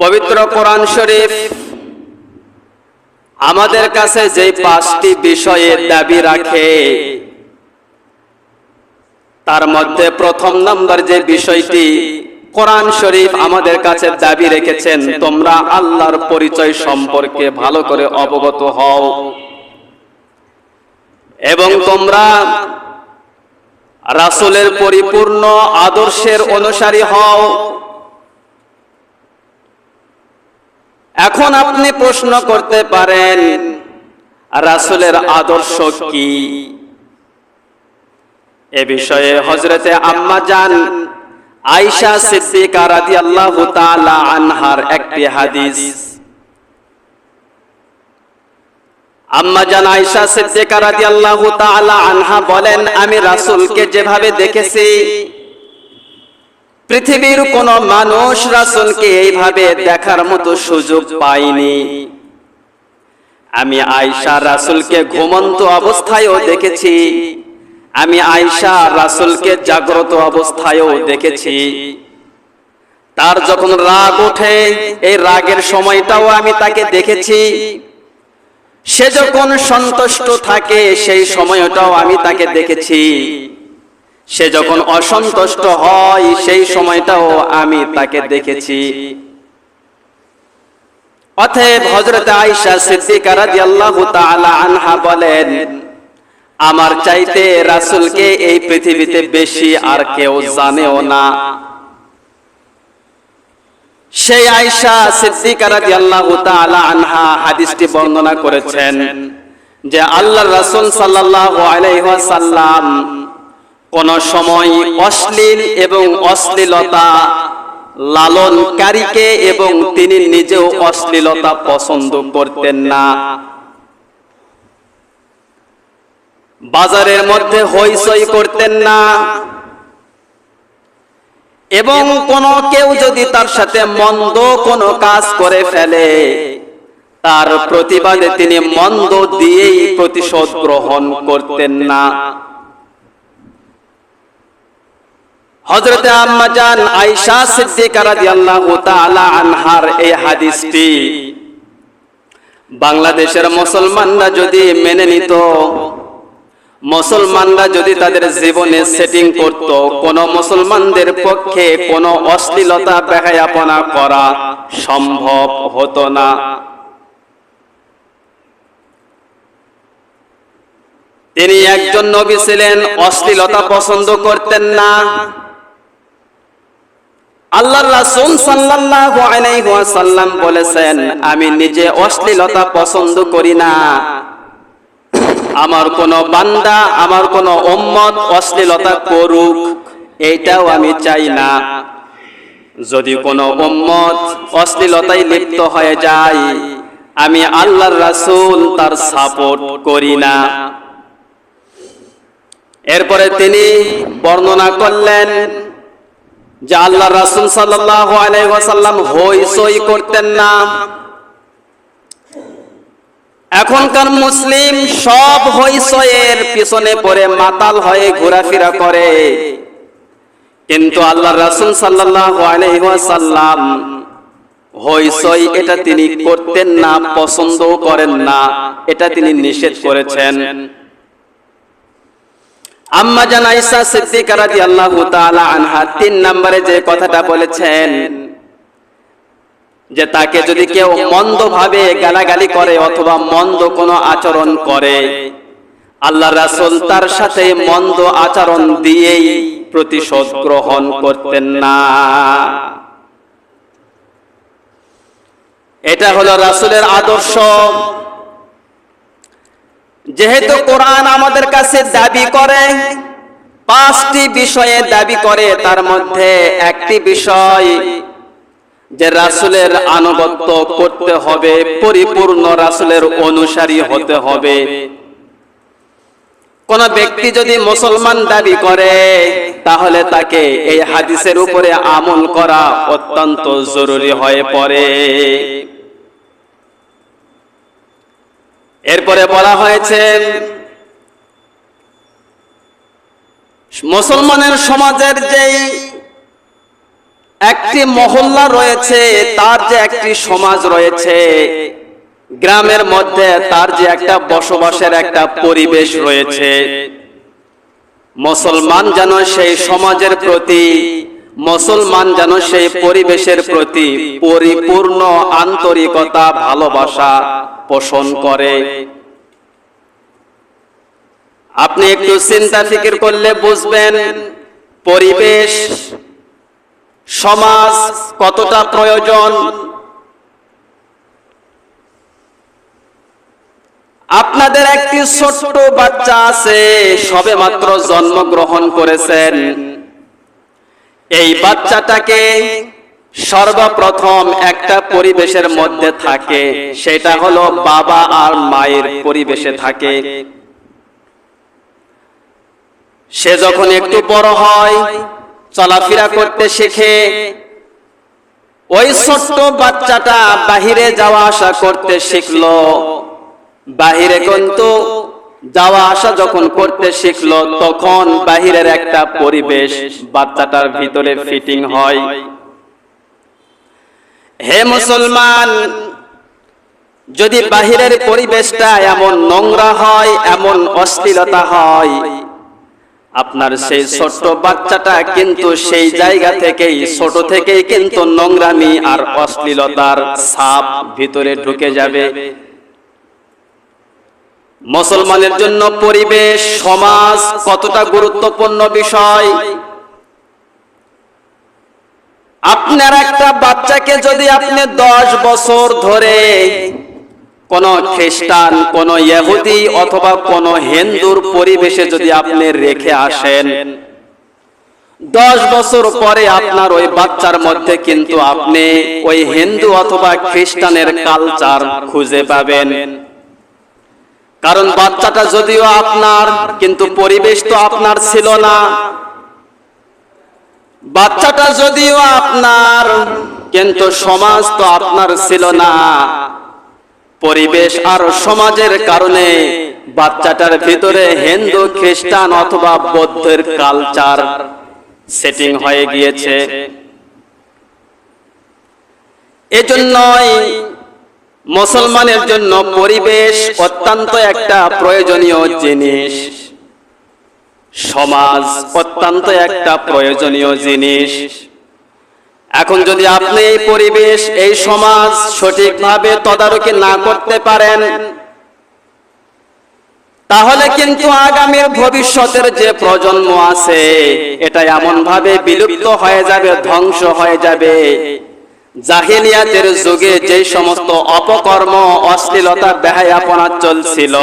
পবিত্র কোরআন শরীফ। আমাদের কাছে যে পাঁচটি বিষয়ে দাবি রাখে, তার মধ্যে প্রথম নম্বর যে বিষয়টি কোরআন শরীফ আমাদের কাছে দাবি রেখেছেন, তোমরা আল্লাহর পরিচয় সম্পর্কে ভালো করে অবগত হও। এবং তোমরা রাসূলের পরিপূর্ণ আদর্শের অনুসারী হও। এখন আপনি প্রশ্ন করতে পারেন, রাসূলের আদর্শ কি? এ বিষয়ে হজরতে আম্মা রাদিয়াল্লাহু তাআলা আনহার একটি হাদিস। আম্মা জান আয়েশা সিদ্দিকা রাদিয়াল্লাহু আনহা বলেন, আমি রাসূলকে যেভাবে দেখেছি পৃথিবীর কোন মানুষ রাসূলকে এইভাবে দেখার মতো সুযোগ পায়নি। আমি আয়েশা রাসূলকে ঘুমন্ত অবস্থায়ও দেখেছি। আমি আয়েশা রাসূলকে জাগ্রত অবস্থায়ও দেখেছি। তার যখন রাগ ওঠে, এই রাগের সময়টাও আমি তাকে দেখেছি। সে যখন সন্তুষ্ট থাকে, সেই সময়টাও আমি তাকে দেখেছি। সে যখন অসন্তুষ্ট হয় সেই সময়টাও আমি তাকে দেখেছি। অতএব হযরত আয়েশা সিদ্দিকা রাদিয়াল্লাহু তাআলা আনহা বলেন আমার চাইতে রাসূলকে এই পৃথিবীতে বেশি আর কেউ জানেও না। সেই আয়েশা সিদ্দিকা রাদিয়াল্লাহু তাআলা আনহা হাদিসটি বর্ণনা করেছেন যে আল্লাহর রাসূল সাল্লাল্লাহু আলাইহি ওয়াসাল্লাম কোন সময় অশ্লীল এবং অশ্লীলতা লালনকারীকে এবং তিনি নিজেও অশ্লীলতা পছন্দ করতেন না। বাজারের মধ্যে হইচই করতেন না। এবং কোন কেউ যদি তার সাথে মন্দ কোনো কাজ করে ফেলে, তার প্রতিবাদে তিনি মন্দ দিয়েই প্রতিশোধ গ্রহণ করতেন না। হযরতে আম্মা জান আয়েশা সিদ্দিকা রাদিয়াল্লাহু তাআলা আনহার এই হাদিসটি বাংলাদেশের মুসলমানরা যদি মেনে নিত, মুসলমানরা যদি তাদের জীবনে সেটিং করত, কোন মুসলমানদের পক্ষে কোন অশ্লীলতা বেহায়াপনা করা সম্ভব হতো না। তিনি একজন নবী ছিলেন, অশ্লীলতা পছন্দ করতেন না। আল্লাহ রাসূল সাল্লাল্লাহু আলাইহি ওয়াসাল্লাম বলেছেন, আমি নিজে অশ্লীলতা পছন্দ করি না। আমার কোন বান্দা, আমার কোন উম্মত অশ্লীলতা করুক, এইটাও আমি চাই না। যদি কোনো উম্মত অশ্লীলতায় লিপ্ত হয়ে যায়, আমি আল্লাহর রাসূল তার সাপোর্ট করি না। এরপরে তিনি বর্ণনা করলেন যে আল্লাহ রাসূল সাল্লাল্লাহু আলাইহি ওয়াসাল্লাম হই সই করতেন না। এখনকার মুসলিম সব হইসয়ের পিছনে পড়ে মাতাল হয়ে ঘোরাফেরা করে। কিন্তু আল্লাহ রাসূল ওয়াসাল্লাম হইসই এটা তিনি করতেন না, পছন্দও করেন না, এটা তিনি নিষেধ করেছেন। আম্মা সিদ্দিকা রাদিয়াল্লাহু তাআলা আনহা তিন নম্বরে যে কথাটা বলেছেন, যে তাকে যদি কেউ গালাগালি করে অথবা মন্দ কোনো আচরণ করে আল্লাহ রাসূল তার সাথে মন্দ আচরণ দিয়েই প্রতিশোধ গ্রহণ করতেন না। এটা হলো রাসূলের আদর্শ। যেহেতু কোরআন আমাদের কাছে দাবি করে, পাঁচটি বিষয়ে দাবি করে, তার মধ্যে একটি বিষয় যে রাসুলের আনুগত্য করতে হবে, পরিপূর্ণ রাসুলের অনুসারী হতে হবে। কোন ব্যক্তি যদি মুসলমান দাবি করে, তাহলে তাকে এই হাদিসের উপরে আমল করা অত্যন্ত জরুরি হয়ে পড়ে। এরপরে বলা হয়েছে, মুসলমানের সমাজের যেই একটি মহল্লা রয়েছে, তার যে একটি সমাজ রয়েছে, গ্রামের মধ্যে তার যে একটা বসবাসের একটা পরিবেশ রয়েছে, মুসলমান যেন সেই সমাজের প্রতি মুসলমান যেন সেই পরিবেশের প্রতি পরিপূর্ণ আন্তরিকতা, ভালোবাসা পোষণ করে। আপনি একটু চিন্তা ফিকির করলে বুঝবেন, পরিবেশ, সমাজ কতটা প্রয়োজন। আপনাদের একটি ছোট্ট বাচ্চা আছে সবে মাত্র জন্মগ্রহণ করেছেন। এই বাচ্চাটাকে সর্বপ্রথম একটা পরিবেশের মধ্যে থাকে, সেটা হলো বাবা আর মায়ের পরিবেশে থাকে। সে যখন একটু বড় হয়, চলাফেরা করতে শেখে, ওই ছোট্ট বাচ্চাটা বাহিরে যাওয়া আসা করতে শিখলো। বাহিরে কিন্তু যাওয়া আসা যখন করতে শিখলো, তখন বাহিরের একটা পরিবেশ বাচ্চাটার ভিতরে ফিটিং হয়। হে মুসলমান, যদি বাহিরের পরিবেশটা এমন নোংরা হয়, এমন অশ্লীলতা হয়, আপনার সেই ছোট্ট বাচ্চাটা কিন্তু সেই জায়গা থেকেই, ছোট থেকেই কিন্তু নোংরামি আর অশ্লীলতার ছাপ ভিতরে ঢুকে যাবে। মুসলমানের জন্য পরিবেশ, সমাজ কতটা গুরুত্বপূর্ণ বিষয়? আপনার একটা বাচ্চাকে যদি আপনি দশ বছর ধরে কোন খ্রিস্টান, কোন ইহুদি অথবা কোন হিন্দুর পরিবেশে যদি আপনি রেখে আসেন, দশ বছর পরে আপনার ওই বাচ্চার মধ্যে কিন্তু আপনি ওই হিন্দু অথবা খ্রিস্টানের কালচার খুঁজে পাবেন। কারণ বাচ্চাটা যদিও আপনার, কিন্তু পরিবেশ তো আপনার ছিল না। বাচ্চাটা যদিও আপনার, কিন্তু সমাজ তো আপনার ছিল না। পরিবেশ আর সমাজের কারণে বাচ্চাটার ভিতরে হিন্দু, খ্রিস্টান অথবা বৌদ্ধের কালচার সেটিং হয়ে গিয়েছে। এজন্যই মুসলমানের জন্য পরিবেশ অত্যন্ত একটা প্রয়োজনীয় জিনিস। সমাজ অত্যন্ত একটা প্রয়োজনীয় জিনিস। এখন যদি আপনি এই পরিবেশ, এই সমাজ সঠিকভাবে তদারকি না করতে পারেন, তাহলে কিন্তু আগামীর ভবিষ্যতের যে প্রজন্ম আছে, এটা এমন ভাবে বিলুপ্ত হয়ে যাবে, ধ্বংস হয়ে যাবে। জাহিলিয়াতের যুগে যে সমস্ত অপকর্ম অশ্লীলতা বেহায়াপনা চলছিল,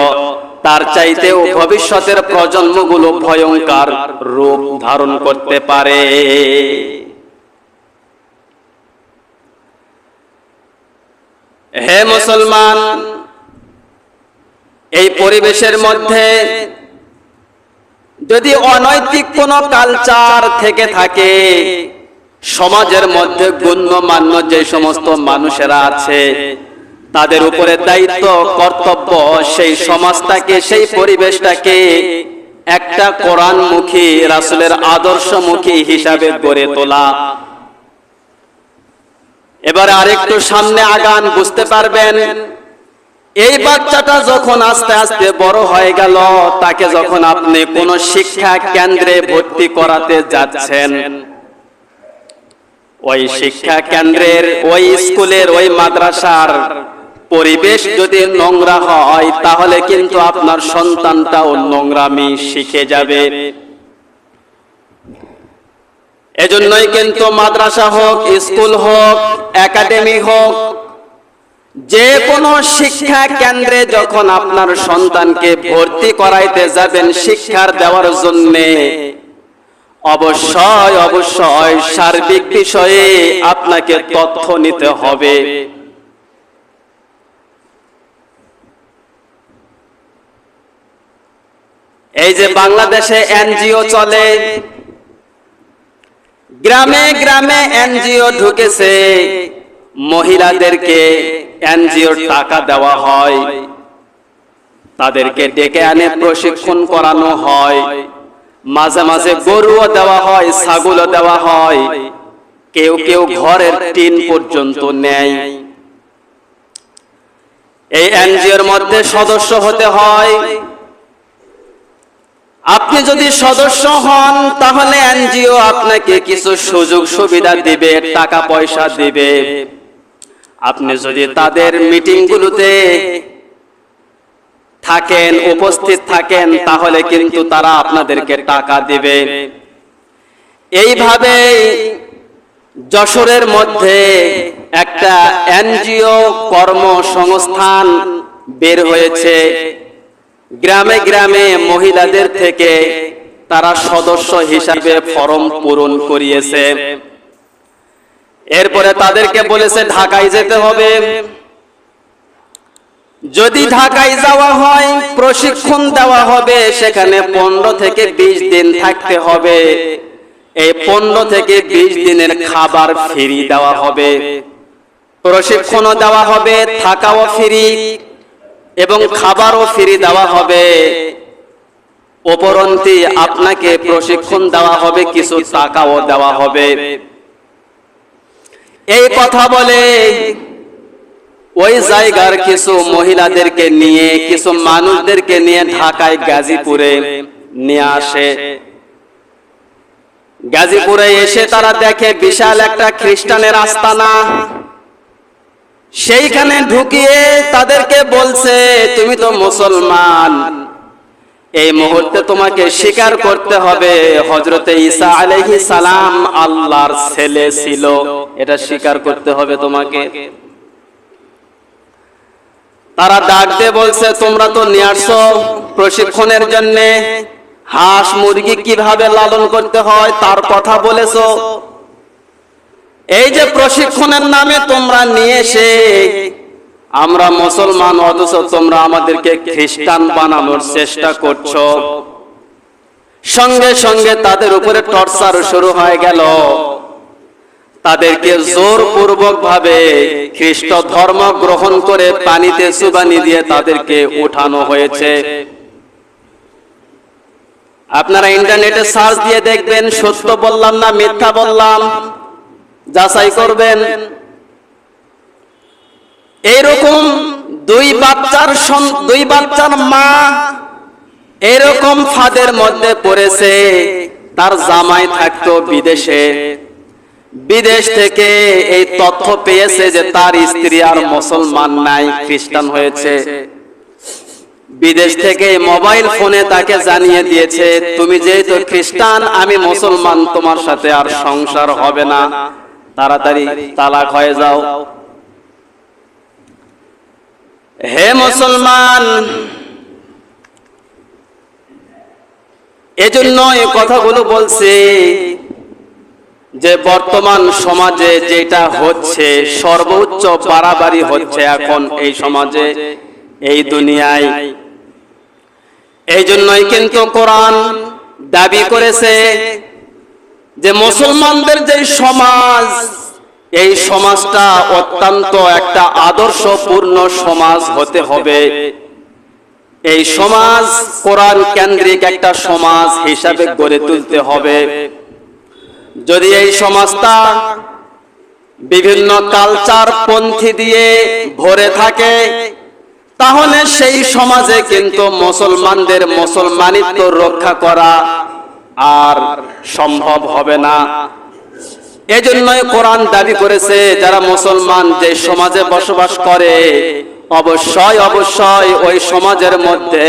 তার চাইতেও ভবিষ্যতের প্রজন্মগুলো ভয়ঙ্কর রূপ ধারণ করতে পারে। হে মুসলমান, এই পরিবেশের মধ্যে যদি অনৈতিক কোন কালচার থেকে থাকে সমাজের মধ্যে গণ্যমান্য যে সমস্ত মানুষেরা আছে, তাদের উপরে দায়িত্ব, কর্তব্য, সেই সমাজটাকে, সেই পরিবেশটাকে একটা কোরআনমুখী, রাসুলের আদর্শমুখী হিসাবে গড়ে তোলা। এবারে আরেকটু সামনে আগান, বুঝতে পারবেন, এই বাচ্চাটা যখন আস্তে আস্তে বড় হয়ে গেল, তাকে যখন আপনি কোন শিক্ষা কেন্দ্রে ভর্তি করাতে যাচ্ছেন ওই শিক্ষা কেন্দ্রের ওই স্কুলের ওই মাদ্রাসার পরিবেশ যদি নোংরা হয় তাহলে কিন্তু আপনার সন্তানটাও নোংরামি শিখে যাবে। এজন্যই কিন্তু মাদ্রাসা হোক স্কুল হোক একাডেমি হোক যে কোনো শিক্ষা কেন্দ্রে যখন আপনার সন্তানকে ভর্তি করাইতে যাবেন শিক্ষার দেওয়ার জন্যে অবশ্যই অবশ্যই সার্বিক বিষয়ে আপনাকে তথ্য নিতে হবে। এই যে বাংলাদেশে এনজিও চলে, গ্রামে গ্রামে এনজিও ঢুকেছে, মহিলাদেরকে এনজিও টাকা দেওয়া হয়, তাদেরকে ডেকে আনে প্রশিক্ষণ করানো হয়। মাঝে মাঝে গরুও দেওয়া হয়, ছাগলও দেওয়া হয়। কেউ কেউ ঘরের টিন পর্যন্ত নেয়। এই এনজিওর মধ্যে সদস্য হতে হয়। আপনি যদি সদস্য হন, তাহলে এনজিও আপনাকে কিছু সুযোগ সুবিধা দিবে, টাকা পয়সা দিবে। আপনি যদি তাদের মিটিংগুলোতে থাকেন, উপস্থিত থাকেন, তাহলে কিন্তু তারা আপনাদেরকে টাকা দিবে। এইভাবে যশোরের মধ্যে একটা এনজিও কর্মসংস্থান বের হয়েছে। গ্রামে গ্রামে মহিলাদের থেকে তারা সদস্য হিসাবে ফর্ম পূরণ করিয়েছে। এরপরে তাদেরকে বলেছে, ঢাকায় যেতে হবে। যদি ঢাকায় যাওয়া হয়, প্রশিক্ষণ দেওয়া হবে, সেখানে পনেরো থেকে বিশ দিন থাকতে হবে। এই পনেরো থেকে বিশ দিনের খাবার ফ্রি দেওয়া হবে। প্রশিক্ষণও দেওয়া হবে, থাকাও ফ্রি এবং খাবারও ফ্রি দেওয়া হবে। উপরন্তি আপনাকে প্রশিক্ষণ দেওয়া হবে, কিছু টাকাও দেওয়া হবে। এই কথা বলে ওই জায়গার কিছু মহিলাদেরকে নিয়ে, কিছু মানুষদেরকে নিয়ে ঢাকায় গাজীপুরে নিয়ে আসে। গাজীপুরে এসে তারা দেখে, বিশাল একটা খ্রিস্টানের আস্তানা। সেইখানে ঢুকিয়ে তাদেরকে বলছে, তুমি তো মুসলমান। এই মুহূর্তে তোমাকে স্বীকার করতে হবে। হজরতে ঈসা আলাইহি সালাম আল্লাহর ছেলে ছিল। এটা স্বীকার করতে হবে তোমাকে। তারা ডাক দিয়ে বলছে, তোমরা তো নিয়ে আসছো প্রশিক্ষণের জন্য। হাঁস মুরগি কীভাবে লালন করতে হয় তার কথা বলেছ। এই যে প্রশিক্ষণের নামে তোমরা নিয়ে এসে, আমরা মুসলমান, অথচ তোমরা আমাদেরকে খ্রিস্টান বানানোর চেষ্টা করছ। সঙ্গে সঙ্গে তাদের উপরে টর্চার শুরু হয়ে গেল। তাদেরকে জোরপূর্বক ভাবে খ্রিস্ট ধর্ম গ্রহণ করে পানিতে সুবানি দিয়ে তাদেরকে উঠানো হয়েছে। আপনারা ইন্টারনেটে সার্চ দিয়ে দেখবেন সত্য বললাম না মিথ্যা বললাম যাচাই করবেন। এইরকম দুই বাচ্চার দুই বাচ্চার মা এরকম ফাঁদের মধ্যে পড়েছে তার জামাই থাকতো বিদেশে। বিদেশ থেকে এই তথ্য পেয়েছে যে তার স্ত্রী আর মুসলমান নাই, খ্রিস্টান হয়েছে। বিদেশ থেকে মোবাইল ফোনে তাকে জানিয়ে দিয়েছে, তুমি যেহেতু খ্রিস্টান, আমি মুসলমান, তোমার সাথে আর সংসার হবে না। তাড়াতাড়ি তালাক হয়ে যাও। হে মুসলমান, এজন্য এই কথাগুলো বলছে যে বর্তমান সমাজে যেটা হচ্ছে, সর্বোচ্চ বাড়াবাড়ি হচ্ছে এখন এই সমাজে, এই দুনিয়ায়। এই জন্যই কিন্তু কোরআন দাবি করেছে যে মুসলমানদের যে সমাজ, এই সমাজটা অত্যন্ত একটা আদর্শপূর্ণ সমাজ হতে হবে। এই সমাজ কোরআন কেন্দ্রিক একটা সমাজ হিসাবে গড়ে তুলতে হবে। যদি এই সমাজটা বিভিন্ন কালচার পন্থী দিয়ে ভরে থাকে, তাহলে সেই সমাজে কিন্তু মুসলমানদের মুসলমানিত্ব রক্ষা করা আর সম্ভব হবে না। এজন্যই কোরআন দাবি করেছে, যারা মুসলমান যে সমাজে বসবাস করে, অবশ্যই অবশ্যই ওই সমাজের মধ্যে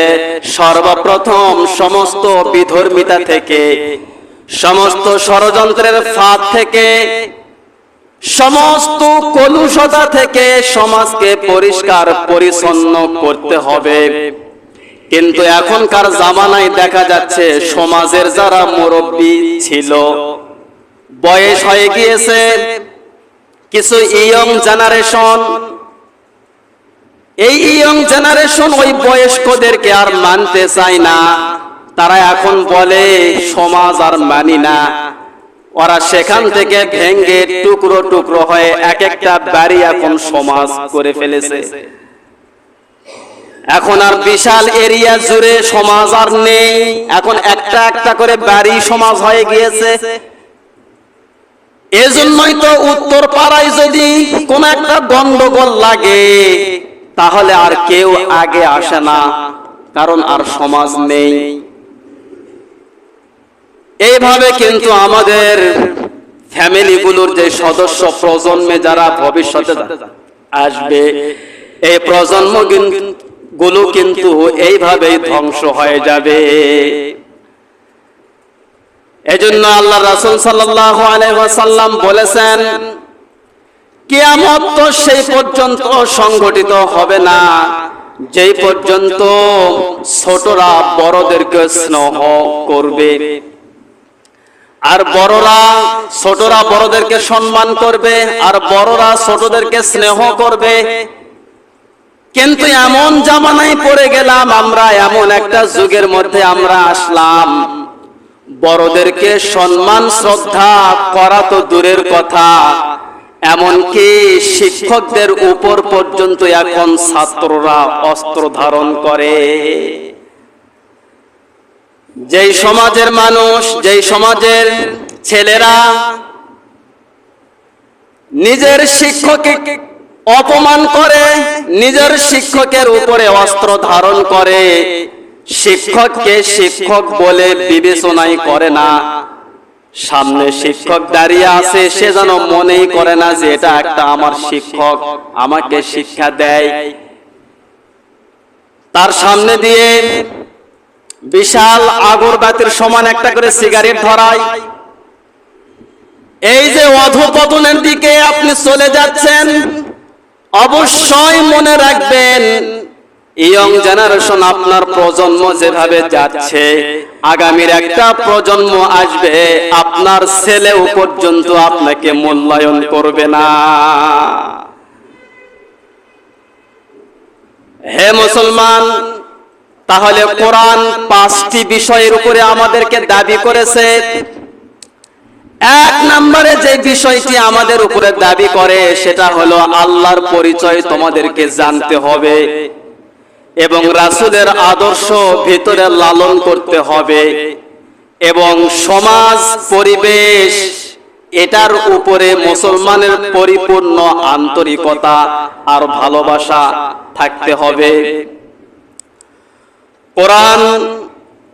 সর্বপ্রথম সমস্ত বিধর্মিতা থেকে সমস্ত ষড়যন্ত্রের ফাঁদ থেকে, সমস্ত কলুষতা থেকে সমাজকে পরিষ্কার, পরিচ্ছন্ন করতে হবে। কিন্তু এখনকার জামানায় দেখা যাচ্ছে সমাজের যারা মুরব্বী ছিল, বয়স হয়ে গিয়েছে, কিছু ইয়ং জেনারেশন, এই ইয়ং জেনারেশন ওই বয়স্কদেরকে আর মানতে চায় না। তারা এখন বলে, সমাজ আর মানি না। ওরা সেখান থেকে ভেঙ্গে টুকরো টুকরো হয়ে এক একটা বাড়ি এখন সমাজ করে ফেলেছে। এখন আর বিশাল এরিয়া জুড়ে সমাজ আর নেই। এখন একটা একটা করে বাড়ি সমাজ হয়ে গিয়েছে। এজন্যই তো উত্তর পাড়ায় যদি কোন একটা গন্ডগোল লাগে, তাহলে আর কেউ আগে আসে না, কারণ আর সমাজ নেই। এইভাবে কিন্তু আমাদের ফ্যামিলিগুলোর যে সদস্য প্রজন্মে যারা ভবিষ্যতে আসবে, এই প্রজন্মগুলো কিন্তু এইভাবেই ধ্বংস হয়ে যাবে। এজন্য আল্লাহ রাসূল সাল্লাল্লাহু আলাইহি ওয়াসাল্লাম বলেছেন, কিয়ামত তো সেই পর্যন্ত সংগঠিত হবে না। যেই পর্যন্ত ছোটরা বড়দেরকে স্নেহ করবে আর বড়রা ছোটরা বড়দেরকে সম্মান করবে, আর বড়রা ছোটদেরকে স্নেহ করবে। কিন্তু এমন জামানায় পড়ে গেলাম আমরা, এমন একটা যুগের মধ্যে আমরা আসলাম। বড়দেরকে সম্মান, শ্রদ্ধা করা তো দূরের কথা। এমনকি শিক্ষকদের উপর পর্যন্ত এখন ছাত্ররা অস্ত্র ধারণ করে। যেই সমাজের মানুষ, যেই সমাজের ছেলেরা নিজের শিক্ষককে অপমান করে, নিজের শিক্ষকের উপরে অস্ত্র ধারণ করে, শিক্ষককে শিক্ষক বলে বিবেচনাই করে না। সামনে শিক্ষক দাঁড়িয়ে আছে, সে যেন মনেই করে না যে এটা একটা আমার শিক্ষক, আমাকে শিক্ষা দেয়। তার সামনে দিয়ে বিশাল আগরবাতির সমান একটা করে সিগারেট ধরায় এই যে অধপতনের দিকে আপনি চলে যাচ্ছেন, অবশ্যই মনে রাখবেন, ইয়ং জেনারেশন আপনার প্রজন্ম যেভাবে যাচ্ছে, আগামীর একটা প্রজন্ম আসবে, আপনার ছেলেও পর্যন্ত আপনাকে মূল্যায়ন করবে না। হে মুসলমান তাহলে কোরআন পাঁচটি বিষয়ের উপরে আমাদেরকে দাবি করেছে। এক নম্বরে যে বিষয়টি আমাদের উপরে দাবি করে, সেটা হলো আল্লাহর পরিচয় তোমাদেরকে জানতে হবে এবং রাসূলের আদর্শ ভিতরে লালন করতে হবে এবং সমাজ, পরিবেশ এটার উপরে মুসলমানের পরিপূর্ণ আন্তরিকতা আর ভালোবাসা থাকতে হবে। কোরআন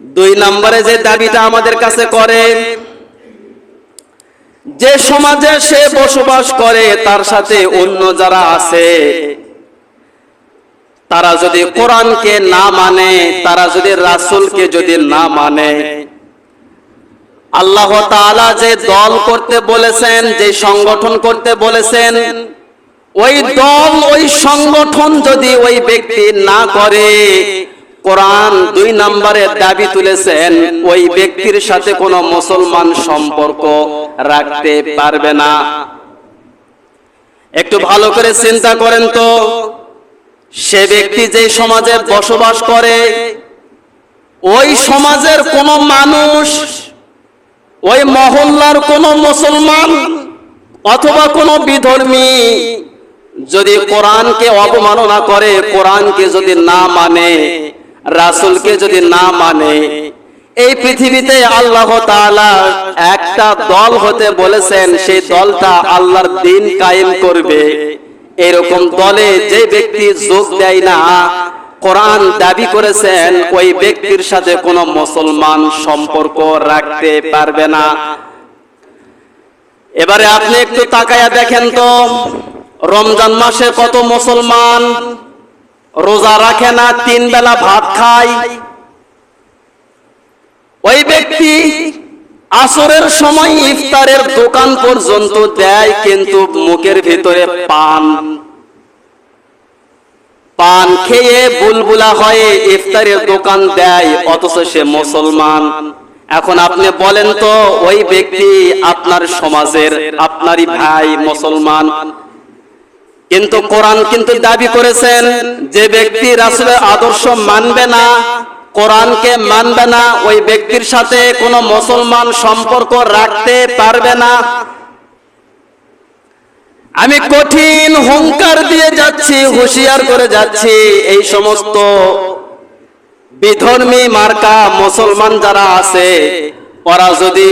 দুই নম্বরে যে দাবিটা আমাদের কাছে করে, যে সমাজে সে বসবাস করে, তার সাথে অন্য যারা আছে, তারা যদি কোরআনকে না মানে তারা যদি রাসূলকে যদি না মানে আল্লাহ তাআলা যে দল করতে বলেছেন, যে সংগঠন করতে বলেছেন, ওই দল, ওই সংগঠন যদি ওই ব্যক্তি না করে কোরআন দুই নম্বরের দাবি তুলেছেন, ওই ব্যক্তির সাথে কোনো মুসলমান সম্পর্ক রাখতে পারবে না। একটু ভালো করে চিন্তা করেন তো, সে ব্যক্তি যে সমাজে বসবাস করে, ওই সমাজের কোন মানুষ, ওই মহল্লার কোন মুসলমান অথবা কোন বিধর্মী যদি কোরআনকে অবমাননা করে, কোরআনকে যদি না মানে রাসূলকে যদি না মানে এই পৃথিবীতে আল্লাহ একটা দল হতে বলেছেন, সেই দলটা আল্লাহর দিন কায়েম করবে। এরকম দলে যে ব্যক্তি যোগ দেয় না, কোরআন দাবি করেছেন, ওই ব্যক্তির সাথে কোনো মুসলমান সম্পর্ক রাখতে পারবে না। এবারে আপনি একটু তাকায়া দেখেন তো, রমজান মাসে কত মুসলমান রোজা রাখে না, তিন বেলা ভাত খায়। ওই ব্যক্তি আসরের সময় ইফতারের দোকান পর্যন্ত দেয়, কিন্তু মুখের ভিতরে পান। পান খেয়ে বুলবুলা হয়ে ইফতারের দোকান দেয়, অথচ সে মুসলমান। এখন আপনি বলেন তো, ওই ব্যক্তি আপনার সমাজের, আপনারই ভাই মুসলমান। কিন্তু কোরআন কিন্তু দাবি করেছেন যে ব্যক্তি রাসূলের আদর্শ মানবে না, কোরআনকে মানবে না, ওই ব্যক্তির সাথে কোনো মুসলমান সম্পর্ক রাখতে পারবে না। আমি কঠিন হুঙ্কার দিয়ে যাচ্ছি, হুঁশিয়ার করে যাচ্ছি, এই সমস্ত বিধর্মী মার্কা মুসলমান যারা আছে, ওরা যদি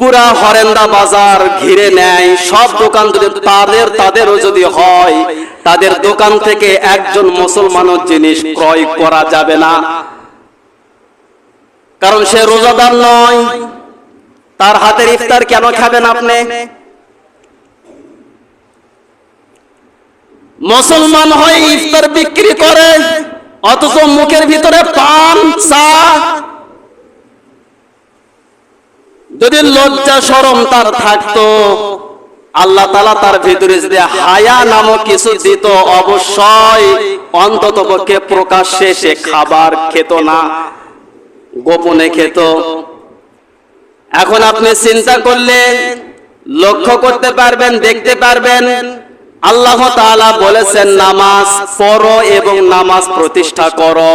পুরা হরেন্দা বাজার ঘিরে নেয়। সব দোকান যদি তাদের, তাদেরও যদি হয়, তাদের দোকান থেকে একজন মুসলমানের জিনিস ক্রয় করা যাবে না। কারণ সে রোজাদার নয়। তার হাতের ইফতার কেন খাবেন আপনি? মুসলমান হয়ে ইফতার বিক্রি করে, অথচ মুখের ভিতরে পান চা যদি লজ্জা সরম তার থাকতো, আল্লাহ তালা তার ভিতরে যদি হায়া নামক কিছু দিত, অবশ্যই অন্তত পক্ষে প্রকাশ্যে সে খাবার খেত না, গোপনে খেত। এখন আপনি চিন্তা করলে লক্ষ্য করতে পারবেন, দেখতে পারবেন, আল্লাহ তাআলা বলেছেন, নামাজ পড়ো এবং নামাজ প্রতিষ্ঠা করো।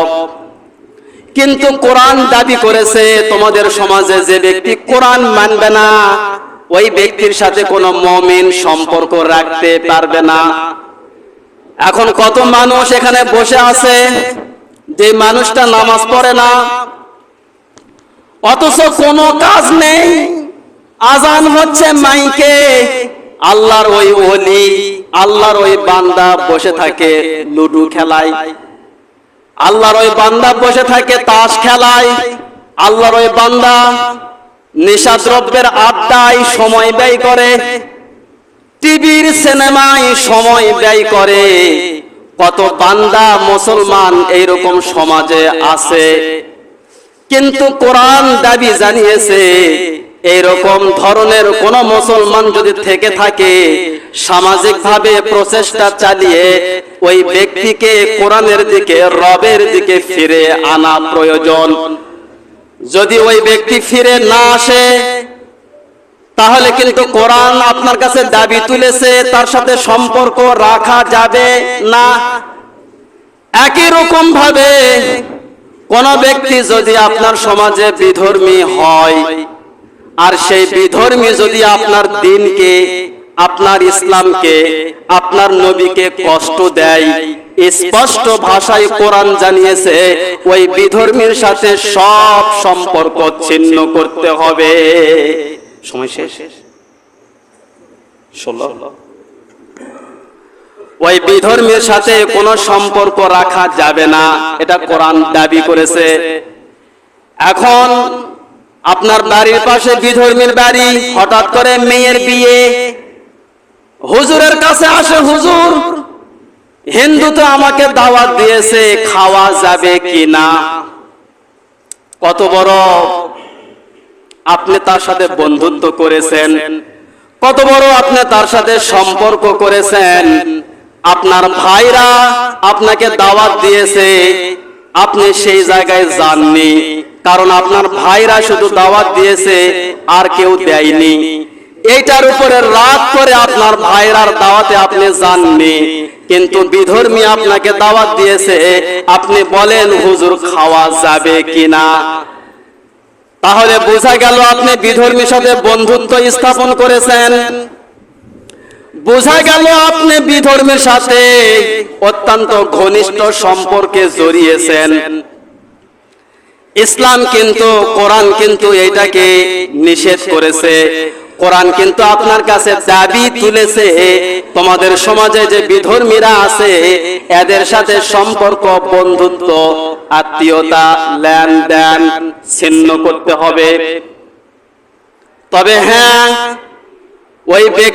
কিন্তু কোরআন দাবি করেছে, তোমাদের সমাজে যে ব্যক্তি কোরআন মানবে না, ওই ব্যক্তির সাথে কোনো মমিন সম্পর্ক রাখতে পারবে না। এখন কত মানুষ এখানে বসে আছে, যে মানুষটা নামাজ পড়ে না, অথচ কোনো কাজ নেই, আজান হচ্ছে মাইকে, আল্লাহর ওই ওলি, আল্লাহর ওই বান্দা বসে থাকে লুডু খেলায়। আল্লাহর ওই বান্দা বসে থাকে, তাস খেলায়। আল্লাহর ওই বান্দা নেশা দ্রব্যের আড্ডায় সময় ব্যয় করে। টিভির সিনেমায় সময় ব্যয় করে। কত বান্দা মুসলমান এইরকম সমাজে আছে। কিন্তু কোরআন দাবি জানিয়েছে, এইরকম ধরনের কোন মুসলমান যদি থেকে থাকে সামাজিকভাবে প্রচেষ্টা চালিয়ে ওই ব্যক্তিকে কোরআনের দিকে, রবের দিকে ফিরে আনা প্রয়োজন। যদি ওই ব্যক্তি ফিরে না আসে, তাহলে কিন্তু কোরআন আপনার কাছে দাবি তুলেছে, তার সাথে সম্পর্ক রাখা যাবে না। একই রকম ভাবে কোন ব্যক্তি যদি আপনার সমাজে বিধর্মী হয়, আর সেই বিধর্মী যদি আপনার দিনকে আপনার ইসলামকে, আপনার নবীকে কষ্ট দেয়। স্পষ্ট ভাষায় কোরআন জানিয়েছে, ওই বিধর্মীর সাথে সব সম্পর্ক ছিন্ন করতে হবে। সময় শেষ? ষোলো? ওই বিধর্মীর সাথে কোনো সম্পর্ক রাখা যাবে না। এটা কোরআন দাবি করেছে। এখন আপনার বাড়ির পাশে বিধর্মীর বাড়ি, হঠাৎ করে মেয়ের বিয়ে হুজুরের কাছে আসে, হুজুর, হিন্দু তো আমাকে দাওয়াত দিয়েছে, খাওয়া যাবে কি না কত বড়, আপনি তার সাথে বন্ধুত্ব করেছেন। কত বড়, আপনি তার সাথে সম্পর্ক করেছেন। আপনার ভাইরা আপনাকে দাওয়াত দিয়েছে, আপনি সেই জায়গায় যাননি। কারণ আপনার ভাইরা শুধু দাওয়াত দিয়েছে, আর কেউ দেয়নি। এইটার উপরে রাত করে আপনার ভাইরার দাওয়াতে আপনি যাননি। কিন্তু বিধর্মী আপনাকে দাওয়াত দিয়েছে, আপনি বলেন, হুজুর, খাওয়া যাবে কিনা? তাহলে বোঝা গেল আপনি বিধর্মীর সাথে বন্ধুত্ব স্থাপন করেছেন। বোঝা গেল আপনি বিধর্মের সাথে অত্যন্ত ঘনিষ্ঠ সম্পর্কে জড়িয়েছেন। ইসলাম কিন্তু, কোরআন কিন্তু এটাকে নিষেধ করেছে। কোরআন কিন্তু আপনার কাছে দাবি তুলেছে। তোমাদের সমাজে যে বিধর্মীরা আছে, এদের সাথে সম্পর্ক, বন্ধুত্ব, আত্মীয়তা, লেনদেন ছিন্ন করতে হবে। তবে হ্যাঁ ওই ব্যক্তি